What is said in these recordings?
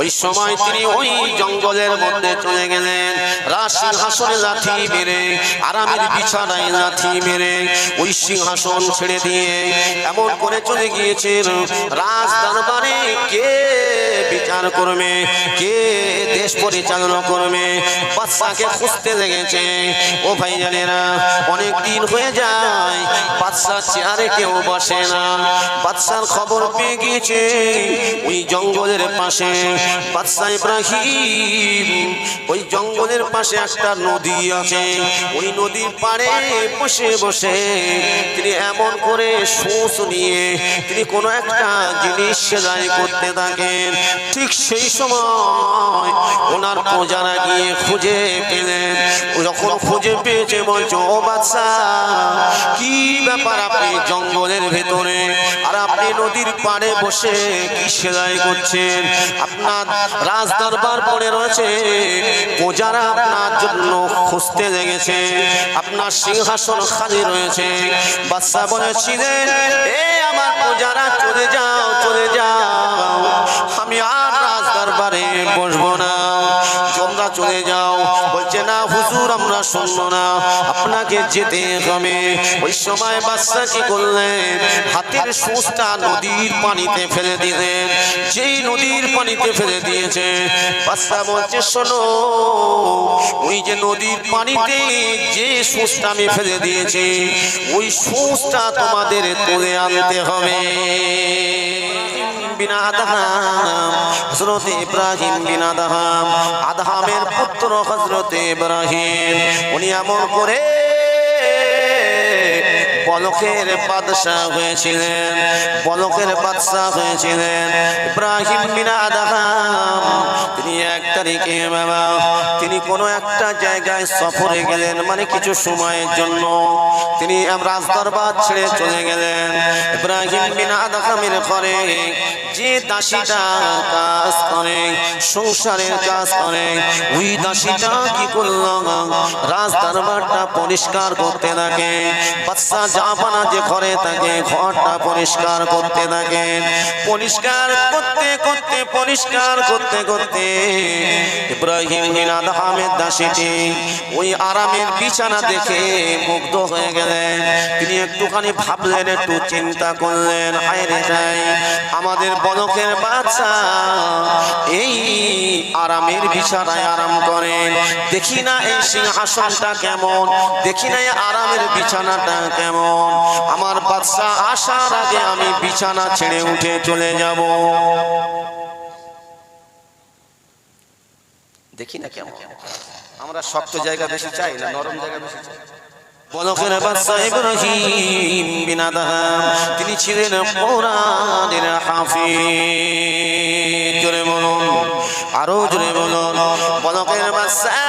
ওই সময় তিনি ওই জঙ্গলের মধ্যে চলে গেলেন। রাজ সিংহাসনে লাথি মেরে, আরামের বিছানায় লাথি মেরে, ওই সিংহাসন ছেড়ে দিয়ে এমন করে চলে গিয়েছেন। রাজ দরবারে কে বিচার করবে কে দেশ পরিচালনা করবে বাদশাকে খুঁজতে লেগেছে। ও ভাই জানেরা, অনেক দিন হয়ে যায় বাদশা চেয়ারে কেউ বসে না। বাদশার খবর পেয়ে গিয়েছে, ওই জঙ্গলের পাশে। বাদশা ইব্রাহিম, ওই জঙ্গলের পাশে একটা নদী আছে। ওই নদীর পাড়ে বসে বসে তিনি এমন করে সোঁচ নিয়ে তিনি কোনো একটা জিনিস সেলাই করতে থাকেন। ঠিক সেই সময় ওনার প্রজারা গিয়ে খুঁজে পেলেন। যখন খুঁজে পেয়েছে, বলছো, ও বাদশা কি ব্যাপার আপনি জঙ্গলের ভেতরে? আর আপনি নদীর পাড়ে বসে কি সেলাই করছেন? আপনার রাজ দরবার পড়ে রয়েছে। প্রজারা আপনার জন্য খুঁজতে লেগেছে। আপনার সিংহাসন খালি রয়েছে। বাদশা বলেছিলেন, এ আমার প্রজারা, চলে যাও চলে যাও। বসবো না। তোমরা চলে যাও। বলছে, না হুজুর, আমরা শুনব না। আপনাকে যেতে হবে। ওই সময় বাচ্চা কি করলেন, হাতের সুচটা নদীর পানিতে ফেলে দিলেন। যেই নদীর পানিতে ফেলে দিয়েছে বাচ্চা বলছে, শোনো, ওই যে নদীর পানিতে যে সুচটা আমি ফেলে দিয়েছি, ওই সুচটা তোমাদের তুলে আনতে হবে। আদহামের পুত্র হজরত ইব্রাহিম। উনি এমন করে বলকের বাদশাহ হয়েছিলেন বলকের বাদশাহ হয়েছিলেন। ইব্রাহিম বিন আদহাম, তিনি এক তারিখে বাবা, তিনি কোনো একটা জায়গায় সফরে গেলেন মানে কিছু সময়ের জন্য। তিনি রাজদরবার ছেড়ে চলে গেলেন। ইব্রাহিম বিন আদহামের ঘরে যে দাসীটা কাজ করে, সংসারের কাজ করে, ওই দাসীটা কি করল? রাজ দরবারটা পরিষ্কার করতে থাকে বাচ্চা জাপানা যে ঘরে থাকে ঘরটা পরিষ্কার করতে থাকে পরিষ্কার করতে করতে, পরিষ্কার করতে করতে ইব্রাহিম বিন আদহামের দাসীটি ওই আরামের বিছানা দেখে মুগ্ধ হয়ে গেলেন। তিনি একটুখানি ভাবলেন, একটু চিন্তা করলেন আয়রে যাই আমাদের বলকের বাচ্চা এই আরামের বিছানায় আরাম করেন। দেখি না এই সিংহাসনটা কেমন, দেখি না এই আরামের বিছানাটা কেমন। আমার বাচ্চা আসার আগে আমি বিছানা ছেড়ে উঠে চলে যাব। দেখি না কেমন? আমরা শক্ত জায়গা বেশি চাই না নরম জায়গা বেশি চাই? তিনি ছিলেন জোরে বলুন, আরও জোরে বলুন। বলকের আদহাম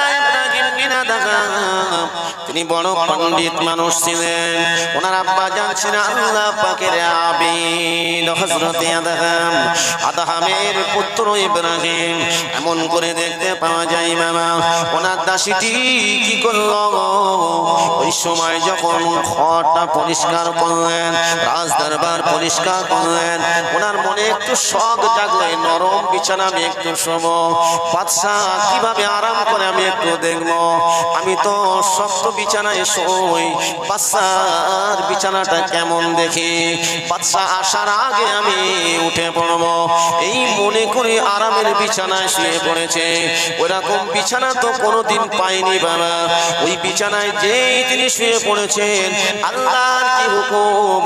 তিনি বড় পণ্ডিত মানুষ ছিলেন। ওনার আব্বা জানছিলেন আল্লাহ পাকের আবিদ, হযরত আদহাম। আদহামের পুত্র ইব্রাহিম। এমন করে দেখতে পাওয়া যায়, মামা। ওনার দাসীটি কি করল? ওই সময় যখন ঘরটা পরিষ্কার করলেন রাজ দরবার পরিষ্কার করলেন, ওনার মনে একটু শখ জাগলে নরম বিছানা আমি একটু শোব। বাদশাহ, কীভাবে আরাম করে আমি একটু দেখব? আমি তো শক্ত বিছানায় শোই। বাচ্চার বিছানাটা কেমন দেখি? বাচ্চা আসার আগে আমি উঠে পড়ব। এই মনে করে আরামের বিছানায় শুয়ে পড়েছে। ওরকম বিছানা তো কোনোদিন পাইনি বাবা। ওই বিছানায় যেই তিনি শুয়ে পড়েছেন, আল্লাহর কি হুকুম?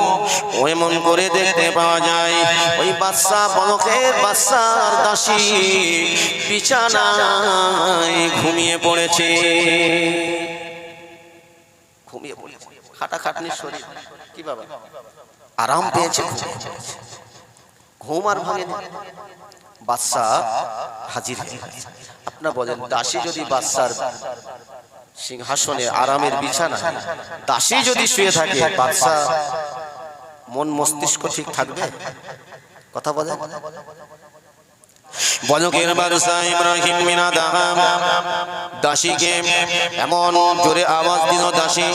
এমন করে দেখতে পাওয়া যায়। ওই বাচ্চা বলকের বাচ্চার দাসী বিছানায় ঘুমিয়ে পড়েছে। ঘুমিয়ে পড়েছে। খাটা খাটনি শরীর। কি বাবা? আরাম পেয়েছে। ঘুম। আর ভাঙেনি। বাচ্চা হাজির। আপনারা বলেন দাসী যদি বাচ্চার সিংহাসনে আরামের বিছানা দাসী যদি শুয়ে থাকে বাচ্চা মন মস্তিষ্ক ঠিক থাকবে? কথা বলে বলকের বাদশা ইব্রাহিম বিনা দাহাম দাসীকে এমন জোরে আওয়াজ দিল দাসী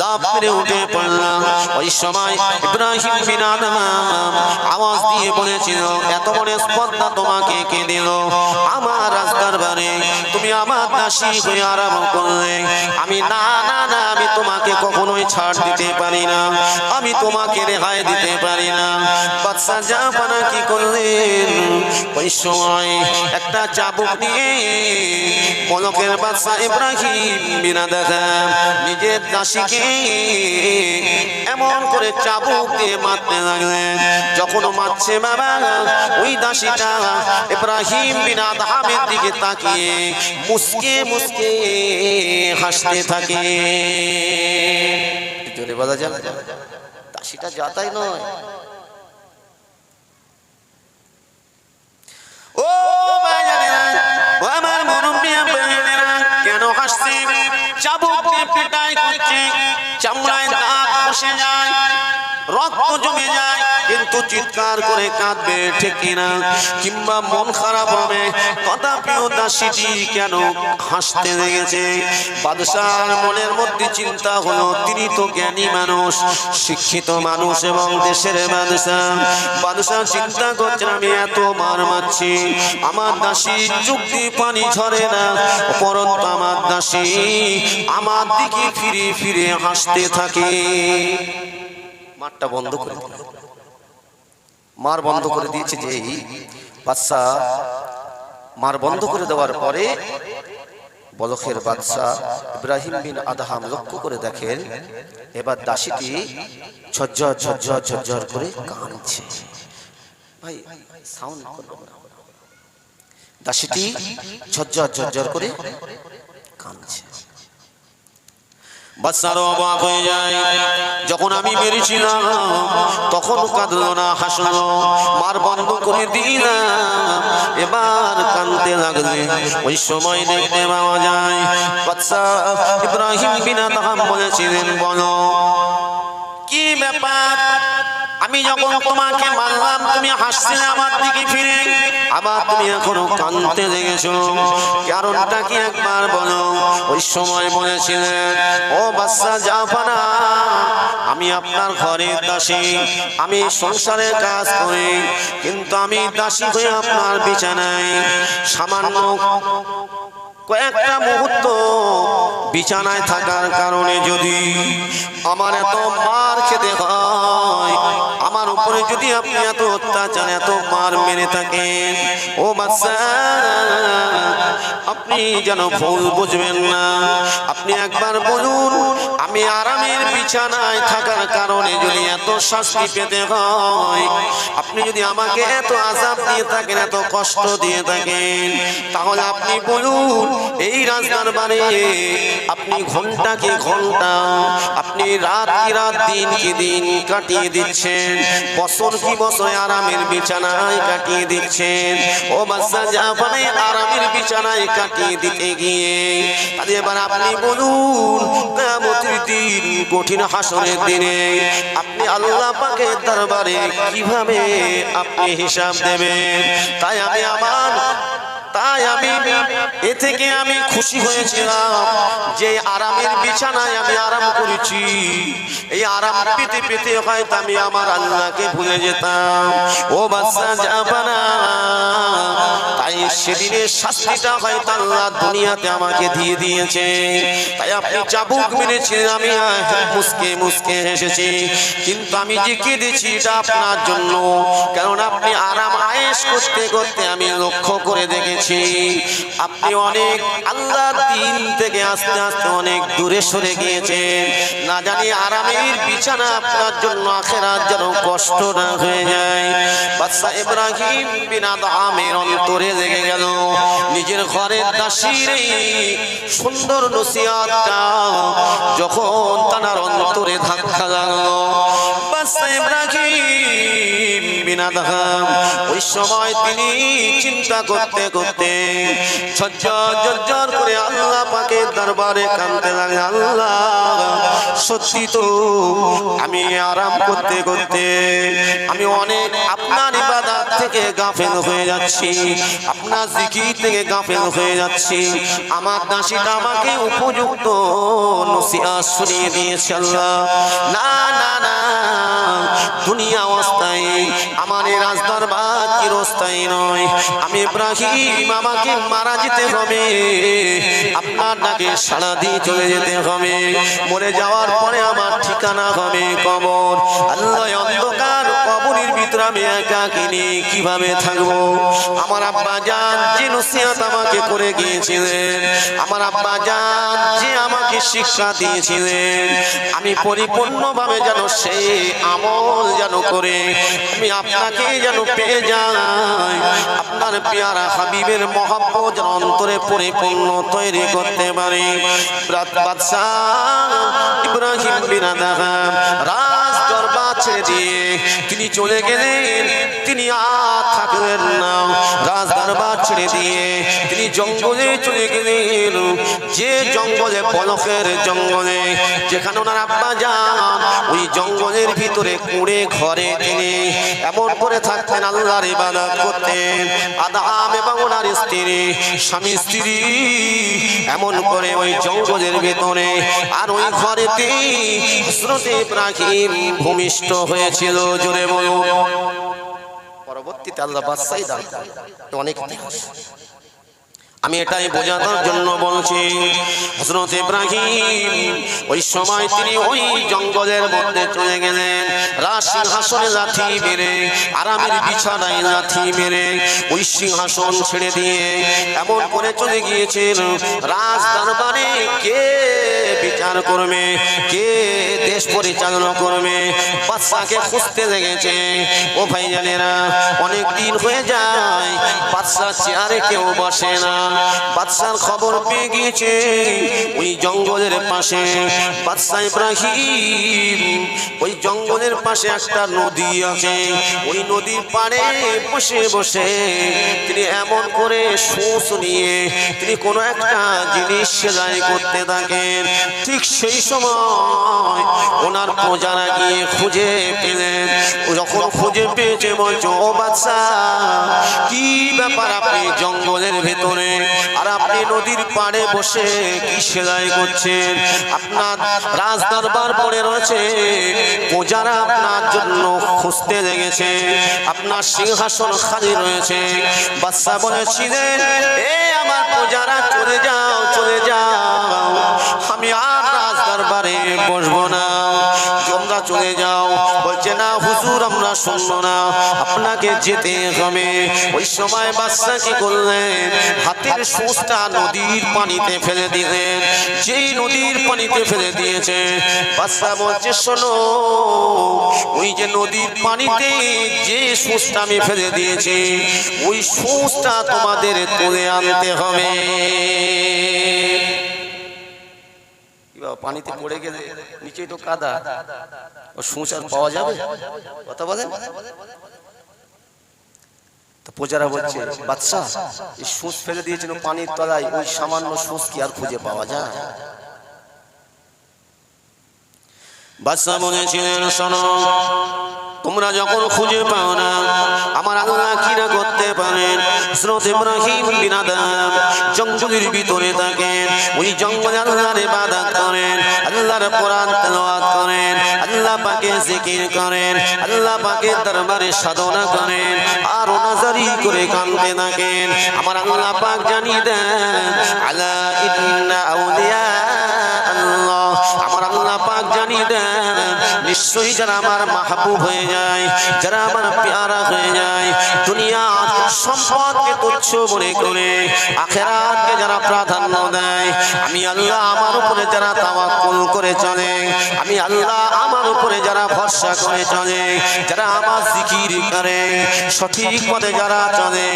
লাভ করে উঠে পড়লাম ওই সময় ইব্রাহিম বিনা দাহাম আওয়াজ দিয়ে বলেছিল, এত বড় স্পর্ধা তোমাকে কে দিল? আমার রাস্তার বারে তুমি আমার দাসী হয়ে আরাম করলে। আমি না না না, আমি তোমাকে কখনোই ছাড় দিতে পারি না। আমি তোমাকে রেহাই দিতে পারি না। বাদশা জাপানা কি করলেন? ওই সময় একটা চাবুক নিয়ে পলকের বাদশা ইব্রাহিম বিনা দেখা নিজের দাসীকে এমন করে চাবুক দিয়ে মারতে লাগলেন। যখন মারছে বাবা, ওই দাসীটা ইব্রাহিম বিনা দাহামের দিকে তাকিয়ে মুসকে মুসকে হাসতে থাকে। জোরে বলা যাবে? দাসীটা যাতাই নয়। হাসছে চাবুক দিয়ে করছে। চামড়ায় দাঁত বসে যায়। রক্ত জমে যায়। কিন্তু চিৎকার করে কাঁদবে, ঠিক কিনা? কিংবা মন খারাপ হবে? তথাপিও দাসীটি কেন হাসতে লেগেছে? বাদশার মনের মধ্যে চিন্তা হলো, তিনি তো জ্ঞানী মানুষ, শিক্ষিত মানুষ এবং দেশের বাদশা। বাদশা চিন্তা করছেন, আমি এত মার মারছি, আমার দাসী যুক্তি পানি ঝরে না পরন্ত আমার দাসী আমার দিকে ফিরে ফিরে হাসতে থাকে। মাঠটা বন্ধ করে মার বন্ধ করে দিয়েছে যে বাদশা মার বন্ধ করে দেওয়ার পরে বলখের বাদশা ইব্রাহিম বিন আদাহাম লক্ষ্য করে দেখেন, এবার দাসীটি ঝরঝর ঝরঝর ঝরঝর করে কাঁদছে। ভাই সাউন্ড দাসীটি ঝরঝর ঝরঝর করে কাঁদছে। বাচ্চারও অবাক হয়ে যায়। যখন আমি বেরিয়েছিলাম, তখন কাঁদলো না, হাসলো মার বন্ধ করে দিলাম। এবার কানতে লাগলে ওই সময় দেখতে পাওয়া যায়। বাচ্চা ইব্রাহিম বিনা তাহাম বলেছিলেন, বলো, কি ব্যাপার? আমি যখন তোমাকে মারলাম, তুমি হাসছিলে আমার দিকে ফিরে। আবার তুমি এখনও কানতে লেগেছো। কারণটা কি একবার বলো? ওই সময় বলেছিলেন ও বাচ্চা জাফানা আমি আপনার ঘরের দাসী। আমি সংসারের কাজ করি, কিন্তু আমি দাসী হয়ে আপনার বিছানায় সামান্য কয়েকটা মুহূর্ত বিছানায় থাকার কারণে যদি আমার এত মার খেতে হয় উপরে যদি আপনি এত অত্যাচার, এত মার মেরে থাকেন, ও বাচ্চা আপনি যেন ভুল বুঝবেন না। আপনি একবার বলুন, আমি আরামের বিছানায় থাকার কারণে যদি এত শাস্তি পেতে হয়, আপনি যদি আমাকে এত আজাব দিয়ে থাকেন, এত কষ্ট দিয়ে থাকেন, তাহলে আপনি বলুন, এই রাজদার বারে আপনি ঘণ্টা কি ঘণ্টা আপনি রাত রাত, দিন কি দিন কাটিয়ে দিচ্ছেন? বছর কি বছর আরামের বিছানায় কাটিয়ে দিচ্ছেন? ও বাচ্চা জাফানে আরামের বিছানায় কাটিয়ে দিতে গিয়ে। এবার আপনি বলুন কঠিন হাসরের দিনে আপনি আল্লাহ পাকের দরবারে কীভাবে আপনি হিসাব দেবেন? তাই আমি আমার তাই আমি এ থেকে আমি খুশি হয়েছিলাম যে আরামের বিছানায় আমি আরাম করেছি। এই আরাম পেতে পেতে হয়তো আমি আমার আল্লাহকে ভুলে যেতাম। ও বাচ্চা যাবানা তাই সেদিনের শাস্তিটা হয়তো আল্লাহ দুনিয়াতে আমাকে দিয়ে দিয়েছে। তাই আপনি চাবুক মেরেছিলেন আমি মুসকে মুসকে হেসেছি। কিন্তু আমি যে কেঁদেছি এটা আপনার জন্য। কারণ আপনি আরাম আয়েস করতে করতে আমি লক্ষ্য করে দেখেছি আপনি অনেক আল্লাহ দিন থেকে আস্তে আস্তে অনেক দূরে সরে গিয়েছেন। না জানি আরামের বিছানা আপনার জন্য আখেরাত যেন কষ্ট না হয়ে যায়। বাচ্চা ইব্রাহিম বিনা দামের অন্তরে লেগে গেল। নিজের ঘরের দাসির সুন্দর নসিয়াতটা যখন তানার অন্তরে ধাক্কা লাগল ওই সময় তিনি চিন্তা করতে করতে করে আল্লাহ পাকের দরবারে কাঁদতে লাগে আল্লাহ, সত্যি তো আমি আরাম করতে করতে আমি অনেক আপনার ইবাদত থেকে গাফেল হয়ে যাচ্ছি, আপনার জিকির থেকে গাফেল হয়ে যাচ্ছি। আমার দাসীটা আমাকে উপযুক্ত নসিহত শুনিয়ে দিয়েছে আল্লাহ। না না না। দুনিয়া অস্থায়ী আমার এই রাজদরবার চিরস্থায়ী নয়। আমি ইব্রাহিম আমাকে মারা যেতে হবে, আপনার ডাকে সাড়া দিয়ে চলে যেতে হবে। মরে যাওয়ার পরে আমার ঠিকানা হবে কবর। আল্লাহ অন্ধকার ভিতরে আমি একাকিনী কীভাবে থাকব? আমার আব্বা জান যে নসিহত আমাকে করে গিয়েছিলেন। আমার আব্বা জান যে আমাকে শিক্ষা দিয়েছিলেন। আমি পরিপূর্ণভাবে যেন সেই আমল যেন করে, আমি আপনাকে যেন পেয়ে যাই। আপনার পেয়ারা হাবিবের মহাব্বত যেন অন্তরে পরিপূর্ণ তৈরি করতে পারি। রাত বাদশাহ ইব্রাহিম রাজ দরবার ছেড়ে দিয়ে তিনি চলে গেলেন। তিনি আর থাকলেন না। রাজ দরবার ছেড়ে দিয়ে তিনি জঙ্গলে চলে গেলেন। যে জঙ্গলে পলকের জঙ্গলে, যেখানে ওনার আব্বা যান, ওই জঙ্গলের ভিতরে কুড়ে ঘরে তিনি এমন করে থাকতেন, আল্লাহর ইবাদত করতেন। আদাম এবং ওনার স্ত্রী, স্বামী স্ত্রী এমন করে ওই জঙ্গলের ভিতরে আর ওই ঘরেতে হযরত ইব্রাহিম ভূমিষ্ঠ হয়েছিল জোরে বলুন পরবর্তীতে আল্লাহ বাদশাহী দান। অনেক ইতিহাস। আমি এটাই বোঝানোর জন্য বলছি হজরত ইব্রাহিম ওই সময় তিনি ওই জঙ্গলের মধ্যে চলে গেলেন। রাজ সিংহাসনে লাথি মেরে আরামের বিছানায় লাথি মেরে ওই সিংহাসন ছেড়ে দিয়ে এমন করে চলে গিয়েছেন। রাজ দরবারে কে বিচার করবে? কে দেশ পরিচালনা করবে? বাদশাকে খুঁজতে লেগেছে। ও ভাই জানেরা অনেক দিন হয়ে যায় বাদশা চেয়ারে কেউ বসে না। বাদশার খবর পেয়ে গিয়েছে, ওই জঙ্গলের পাশে। বাদশা ইব্রাহিম, ওই জঙ্গলের পাশে একটা নদী আছে। ওই নদীর পাড়ে বসে বসে তিনি এমন করে সুস নিয়ে তিনি কোনো একটা জিনিস সেলাই করতে থাকেন। ঠিক সেই সময় ওনার প্রজারা গিয়ে খুঁজে পেলেন। যখন খুঁজে পেয়েছে, বলছো, ও বাচ্চা কি ব্যাপার আপনি জঙ্গলের ভেতরে? আর আপনি নদীর পাড়ে বসে কি সেলাই করছেন? আপনার রাজ দরবার পড়ে রয়েছে। প্রজারা আপনার জন্য খুঁজতে লেগেছে। আপনার সিংহাসন খালি রয়েছে। বাচ্চা বলেছিলেন, এ আমার প্রজারা, চলে যাও চলে যাও। দরবারে বসবো না। তোমরা চলে যাও। বলছে, না হুজুর, আমরা শুনব না। আপনাকে যেতে হবে। ওই সময় বাচ্চা কি করলেন? হাতের সুচটা নদীর পানিতে ফেলে দিলেন। যেই নদীর পানিতে ফেলে দিয়েছে বাচ্চা বলছে, শোনো, ওই যে নদীর পানিতে যে সুচটা আমি ফেলে দিয়েছি, ওই সুচটা তোমাদের তুলে আনতে হবে। পানিতে পড়ে গেলে নিচেই তো কাদা। ও সুচ আর পাওয়া যাবে? কথা বলেন? তো প্রজারা বলছে বাদশা এই সুচ ফেলে দিয়েছিল পানির তলায়, ওই সামান্য সুচ কি আর খুঁজে পাওয়া যায়? বাদশা বলেছিলেন, শোনো, তোমরা যখন খুঁজে পাও না আমার আল্লাহ কিনা করতে পারেন। হযরত ইব্রাহিম বিন আদম জঙ্গলের ভিতরে থাকেন। ওই জঙ্গলে আল্লাহর ইবাদত করেন, আল্লাহর কোরআন তেলাওয়াত করেন, আল্লাহ পাকে জিকির করেন, আল্লাহ পাকে দরবারে সাধনা করেন, আর নাজারি করে কাঁদতে থাকেন। আমার আল্লাহ পাক জানিয়ে দেন, আলা ইন্না নিশ্চয়ই যারা আমার মাহবুব হয়ে যায়, যারা আমার পেয়ারা হয়ে যায় দুনিয়া সম্পদকে তুচ্ছ মনে করে, আখেরাতকে যারা প্রাধান্য দেয়, আমি আল্লাহ আমার উপরে যারা তাওয়াক্কুল করে চলে, আমি আল্লাহ আমার উপরে যারা ভরসা করে চলে, যারা আমার জিকির করে, সঠিক পথে যারা চলে,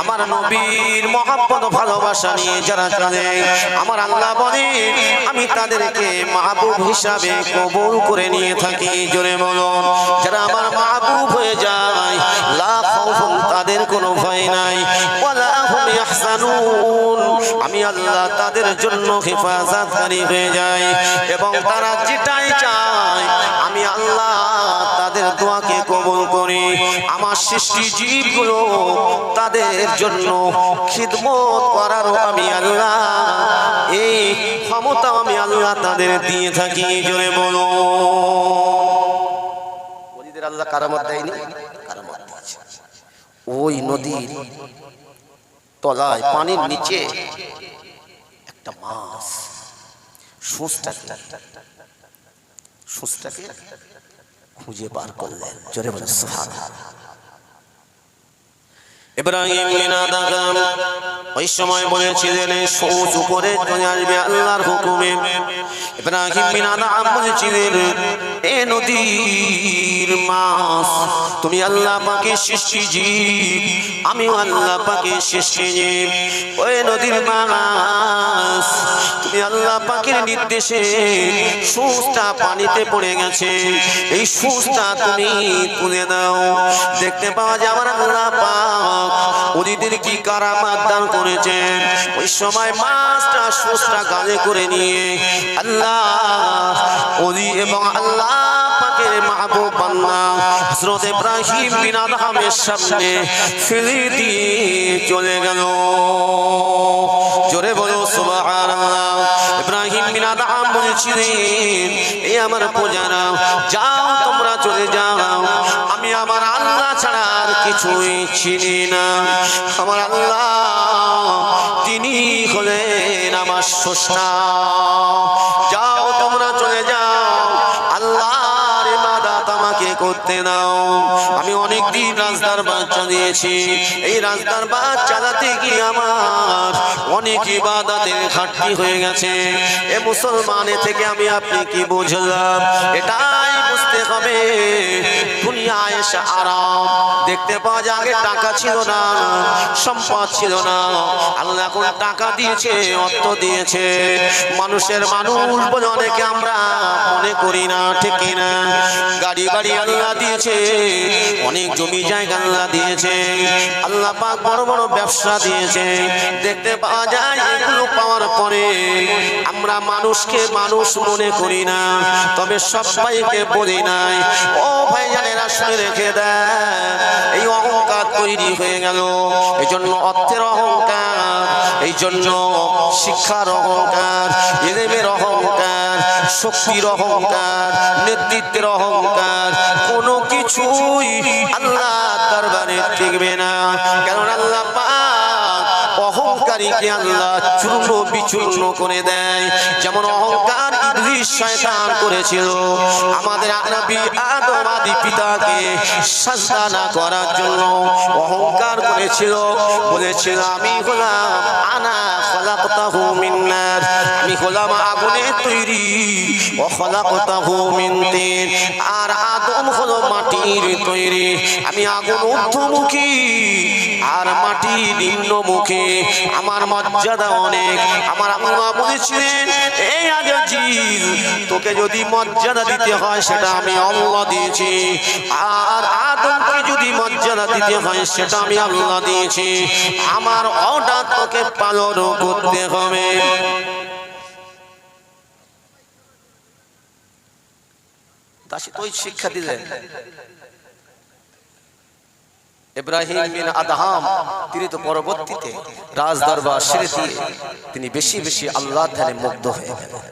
আমার নবীর মহাব্বত ভালোবাসা নিয়ে যারা চলে, আমার আল্লাহ বলে, আমি তাদেরকে মাহবুব হিসাবে কবুল করে নিয়ে থাকি। জোরে বলো। যারা আমার মাহবুব হয়ে যায়, লা খাউফুন তাদের কোনো ভয় নাই। আমি আল্লাহ তাদের জন্য হেফাজতকারী হয়ে যাই এবং তারা যেটাই চায়, আমি আল্লাহ তাদের দোয়াকে কবুল করি। আমার সৃষ্টি জীবগুলো তাদের জন্য খিদমত করারও আমি আল্লাহ, এই ক্ষমতা আমি আল্লাহ তাদের দিয়ে থাকি। জোরে বলো। কারামত দেয়নি? কারামত দিয়েছে। ওই নদীর তলায়, পানির নিচে একটা মাছ। খুঁজে বার করলেন। জোরে বলে সুহান ইব্রাহিম আদম ওই সময় বলেছিলেন সূচ উপরে চলে আসবে আল্লাহর হুকুমে। ইব্রাহিম বিন আদম বলেছিলেন, এ নদীর মাছ, তুমি আল্লাহ পাকে সৃষ্টি জীব আমি আল্লাহ পাকে সৃষ্টি জীব। ওই নদীর মাছ, তুমি আল্লাহ পাকের নির্দেশে সুচটা পানিতে পড়ে গেছে। এই সুচটা তুমি তুলে দাও। দেখতে পাওয়া যায় আল্লাহ পাক ওদিদের কি কারামাত দান করেছেন? ওই সময় মাছটা গালে করে নিয়ে আল্লাহ এবং আল্লাহ চলে গেল। জোরে বলো ইব্রাহিম বিন বলেছিলেন এই আমার প্রজারা, যাও তোমরা চলে যাও। কিছুই চিনি না। আমার আল্লাহ তিনি হলেন আমার স্রষ্টা। দিন রাজদার বাচ্চা দিয়েছি। এই রাজদার বাদ চালাতে গিয়ে আমার? অনেক ইবাদতের ঘাটতি হয়ে গেছে। এ মুসলমানে থেকে আমি আপনি কি বুঝলাম? এটাই বুঝতে হবে। দেখতে পাওয়া যায় টাকা ছিল না, সম্পদ ছিল না। এখন টাকা দিয়েছে, অর্থ দিয়েছে। মানুষের মানুষ বলে অনেকে আমরা মনে করি না, ঠিক না গাড়ি বাড়ি আল্লাহ দিয়েছে। অনেক জমি জায়গা আল্লাহ দিয়েছে। আল্লাহ পাক বড় বড় ব্যবসা দিয়েছে। দেখতে পাওয়া যায় এগুলো পাওয়ার পরে আমরা মানুষকে মানুষ মনে করি না, তবে সবাইকে বলি নাই। ও ভাই জানেরা শুনে রেখে দেয় এই অহংকার তৈরি হয়ে গেল। এই জন্য অর্থের অহংকার এই জন্য শিক্ষার অহংকার, এলেমের অহংকার, শক্তির অহংকার, নেতৃত্বের অহংকার, কোনো কিছুই আল্লাহ দরবারে টিকবে না। অহংকারীকে আল্লাহ চূর্ণ বিচূর্ণ করে দেয়। যেমন অহংকার ইবলিস শয়তান করেছিল। আমাদের নবী আদম আদি পিতাকে সাজদা না করার জন্য অহংকার করেছিল। বলেছিল, আমি হলাম আনা খলাকতাহু মিন নার। আমি হলাম আগুনের তৈরি ও খলাকতাহু মিন তিন। আর আদম হলো মাটির তৈরি। আমি আগুন ঊর্ধ্বমুখী আর মাটি নিম্ন মুখে। আমার মর্যাদা অনেক। আমার আম্মা বলেছিলেন, এই আগে জিল তোকে যদি মর্যাদা দিতে হয়, সেটা আমি আল্লাহ দিয়েছি। আর আদমকে যদি মর্যাদা দিতে হয়, সেটা আমি আল্লাহ দিয়েছি। আমার অর্ডার তোকে পালন করতে হবে। দাসী তো শিক্ষা দিলেন। ইব্রাহিম বিন আদহাম তিনি তো পরবর্তীতে রাজ দরবার সেরে দিয়ে তিনি বেশি বেশি আল্লাহ ধ্যানে মুগ্ধ হয়ে গেলেন।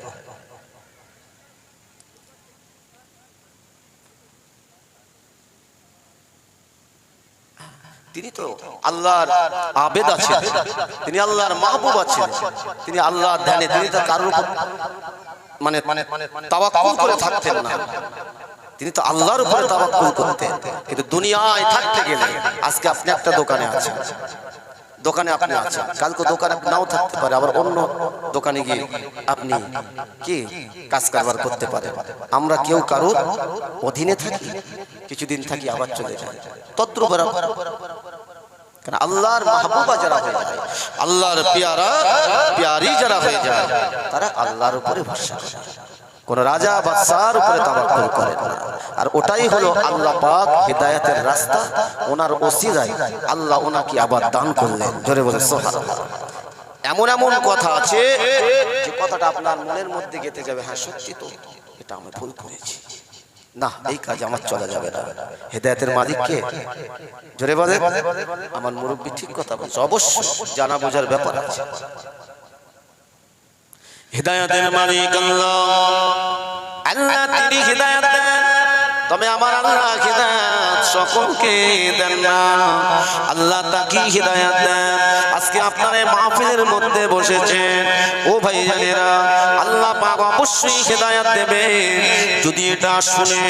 তিনি তো আল্লাহর আবেদ আছেন তিনি আল্লাহর মাহবুব আছেন তিনি আল্লাহর ধ্যানে তিনি তো কারোর উপর মানে তাওয়াক্কুল করে থাকতেন না। তিনি তো আল্লাহর উপরে তাওয়াক্কুল করতেন। কিন্তু দুনিয়ায় থাকতে গেলে আজকে আপনি একটা দোকানে আছেন। দোকানে আপনি আছেন। কালকে দোকানে নাও থাকতে পারে, আবার অন্য দোকানে গিয়ে আপনি কি কাজ কারবার করতে পারেন? আমরা কেউ কারোর অধীনে থাকি, কিছুদিন থাকি আবার চলে যাই। তদ্রুপ কারণ আল্লাহর মাহবুবা যারা হয়ে যায়, আল্লাহর পেয়ারা, পেয়ারি যারা হয়ে যায়, তারা আল্লাহর উপরে ভরসা করে। কোন রাজা বাদশার উপরে তাবাক্কুল করেন না। আর ওটাই হলো আল্লাহ পাক হিদায়াতের রাস্তা, ওনার ওসিলায় আল্লাহ ওনাকে আবার দান করলেন। জোরে বলে সুবহানাল্লাহ। এমন এমন কথা আছে, যে কথাটা আপনার মনের মধ্যে গেতে যাবে হ্যাঁ সত্যি তো, এটা আমি ভুল করেছি। না, এই কাজ আমার চলা যাবে না। হেদায়তের মালিক কে? জোরে বলে আমার মুরব্বী ঠিক কথা বলছে, অবশ্যই জানা বোঝার ব্যাপার আছে। হেদায়তের মালিক আল্লাহ। আল্লাহ তিনি হেদায়ত দেন। তবে আমার আল্লাহ হেদায়ত সকলকে দেন না। আল্লাহ তাকে হেদায়ত দেন? আজকে আপনার মাহফিলের মধ্যে বসেছেন। ও ভাই জানেরা আল্লাহ পাক অবশ্যই হেদায়ত দেবে। যদি এটা শুনে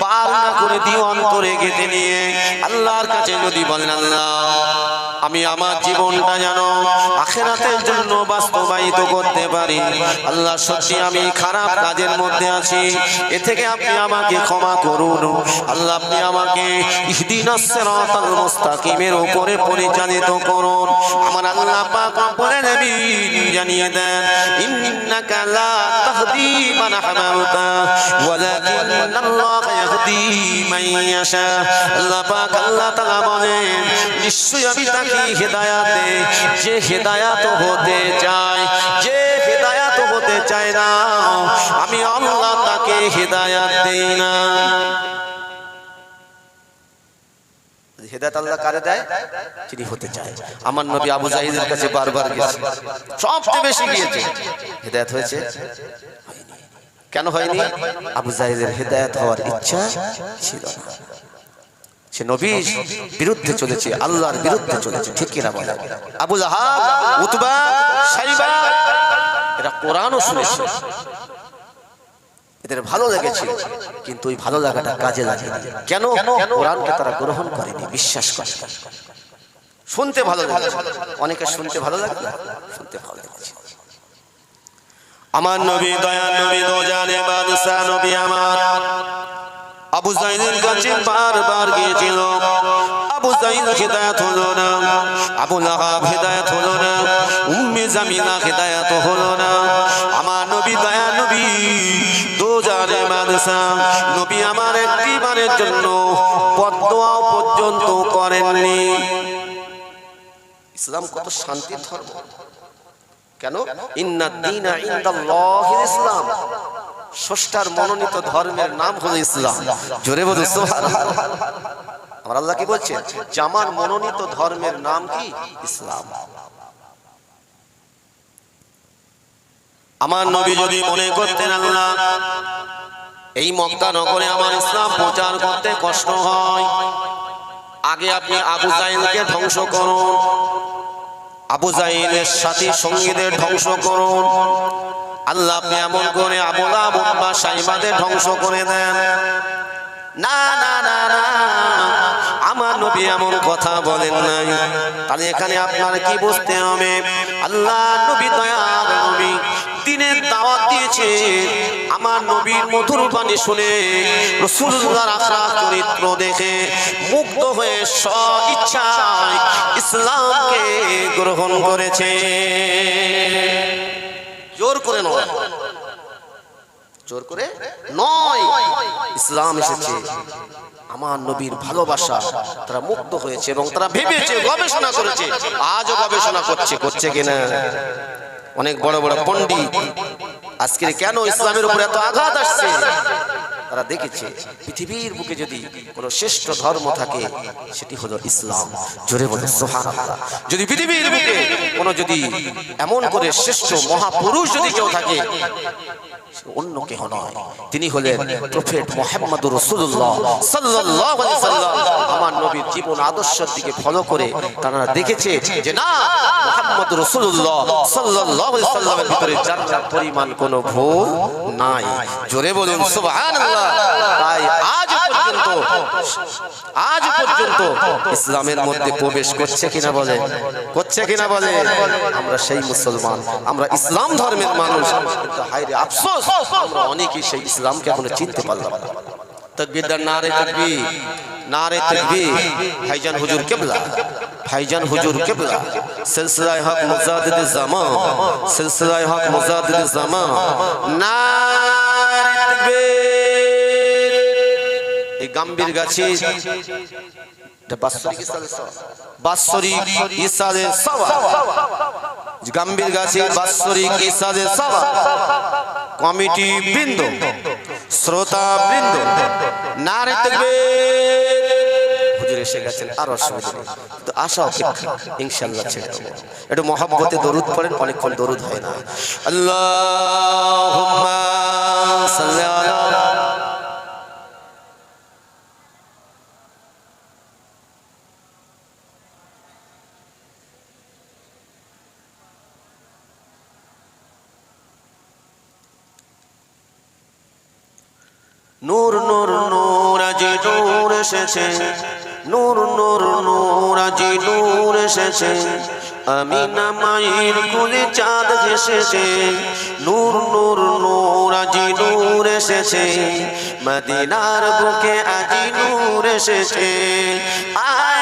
পার না করে দিও অন্তরে গেতে নিয়ে আল্লাহর কাছে যদি বলেন আল্লাহ। আমি আমার জীবনটা যেন আখেরাতের জন্য বাস্তবায়িত করতে পারি। আল্লাহ, সত্যি আমি খারাপ কাজের মধ্যে আছি। এ থেকে আপনি আমাকে ক্ষমা করুন। আল্লাহ, আপনি আমাকে মুস্তাকিমের উপরে পরিচালিত করুন। আমার আল্লাহ রব্বুল আলামিন জানিয়ে দেন, ইন্নাকা আল্লাহ পাক আল্লাহ নিশ্চয়ই আমি তাকে হেদায়াত দেই যে হেদায়াত হতে চায়, যে হেদায়াত হতে চায় না, আমি আল্লাহ তাকে হেদায়াত দেই না। হেদায়ত আল্লাহ কারে দেয়? হতে চায়। আমার নবী আবু জাহিদের কাছে বারবার সবচেয়ে বেশি গিয়েছে। হেদায়ত হয়েছে। কেন হয়নি? আবু জাহিদের হেদায়ত হওয়ার ইচ্ছা ছিল না। সে নবীর বিরুদ্ধে চলেছে আল্লাহর বিরুদ্ধে চলেছে ঠিক কিনা বলে? আবু জাহাব উতবা সাইবা এরা কোরআনও শুনেছে। এদের ভালো লেগেছে কিন্তু ওই ভালো লাগাটা কাজে লাগেনি। কেন? কোরআনকে তারা গ্রহণ করেনি বিশ্বাস করে। শুনতে ভালো লাগে অনেকে শুনতে ভালো লাগে না? শুনতে ভালো লেগেছে। আমার নবী দয়া নবী দো জানে বাদশা নবী আমার। আবু জাইদের কাছে বারবার গিয়েছিল। আবু জাইদ হিদায়াত হলো না, আবু লাহাব হিদায়াত হলো না, উম্মে জামিলা হিদায়াত হলো না। আমার নবী দয়া নবী দো জানে বাদশা নবী আমার একটি জন্য পদ্মা পর্যন্ত করেননি। ইসলাম কত শান্তির ধর্ম। কেন? ইন্না দিনা ইসলাম। ষষ্ঠার মনোনীত ধর্মের নাম হলো ইসলাম। জোরে বলুন আমার আল্লাহ কি বলছেন জামার মনোনীত ধর্মের নাম কি? ইসলাম। আমার নবী যদি মনে করতেন আল্লাহ, এই মক্কা নগরে আমার ইসলাম প্রচার করতে কষ্ট হয়। আগে আপনি আবু জাইলকে ধ্বংস করুন। আবু জাইলের সাথী সঙ্গীদের ধ্বংস করুন। আল্লাহ আপনি এমন করে আবুলা মুম্বা সাইবাদের ধ্বংস করে দেন। না না না না, আমার নবী এমন কথা বলেন নাই। তাহলে এখানে আপনার কি বুঝতে হবে? আল্লাহ নবী, দয়াল নবী দিনের দাওয়াত দিয়েছে আমার নবীর মধুর বাণী শুনে রসুল্লাহর আখড়া চরিত্র দেখে মুগ্ধ হয়ে স্ব ইচ্ছায় ইসলামকে গ্রহণ করেছে। জোর করে নয়। জোর করে নয়। ইসলাম এসেছে। আমার নবীর ভালোবাসা তারা মুক্ত হয়েছে এবং তারা ভেবেছে, গবেষণা করেছে। আজও গবেষণা করছে করছে কিনা? অনেক বড় বড় পণ্ডিত আজকে কেন ইসলামের উপর এত আঘাত আসছে? তারা দেখেছে, পৃথিবীর বুকে যদি কোনো শ্রেষ্ঠ ধর্ম থাকে, সেটি হলো ইসলাম। জোরে বলে সুবহানাল্লাহ। যদি পৃথিবীর বুকে কোনো যদি এমন করে শ্রেষ্ঠ মহাপুরুষ যদি কেউ থাকে অন্য কেহ নয়। তিনি হলেন প্রফেট মোহাম্মদ রসুল্লাহ আমার নবীর জীবন আদর্শের দিকে ফলো করে তারা দেখেছে যে না মোহাম্মদ রসুল্লাহ সাল্লামের ভিতরে যাত্রা পরিমাণ কোনো ভুল নাই। জোরে বলুন, সুবহানাল্লাহ। তাই আজ পর্যন্ত আজ পর্যন্ত ইসলামের মধ্যে প্রবেশ করছে কিনা বলে? করছে কিনা বলে? আমরা সেই মুসলমান আমরা ইসলাম ধর্মের মানুষ। কিন্তু আফসোস আমরা অনেকেই সেই ইসলামকে এখনও চিনতে পারলাম না। তকবীরদার নারে তকবীর নারে তকবীর। ভাইজান হুজুর কেবলা ভাইজান হুজুর কেবলা। সিলসিলায়ে হক মুজাদ্দিদ জামান সিলসিলায়ে হক মুজাদ্দিদ জামান নারে এই গাম্ভীর গাছে। কমিটি বৃন্দ, শ্রোতা বৃন্দ ইনশাল্লাহ একটু মহাব্বতে দরুদ পড়েন, অনেকক্ষণ দরুদ হয় না। আল্লাহ নূর নূর নূর আজি নূর এসেছে। নূর নূর নূর আজি নূর এসেছে। আমি না মায়ের কুলে চাঁদ এসেছে নূর নূর নূর আজি নূর এসেছে। মদিনার বুকে আজি নূর এসেছে। আয়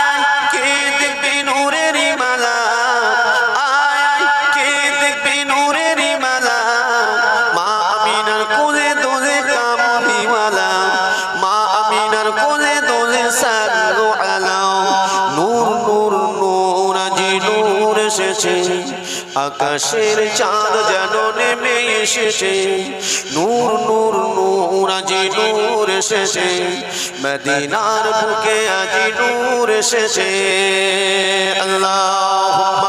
আকাশের চাঁদ যেন নেমে এসেছে। নূর নূর নূর আজি নূর এসেছে। মদিনার বুকে আজি নূর এসেছে। আল্লাহ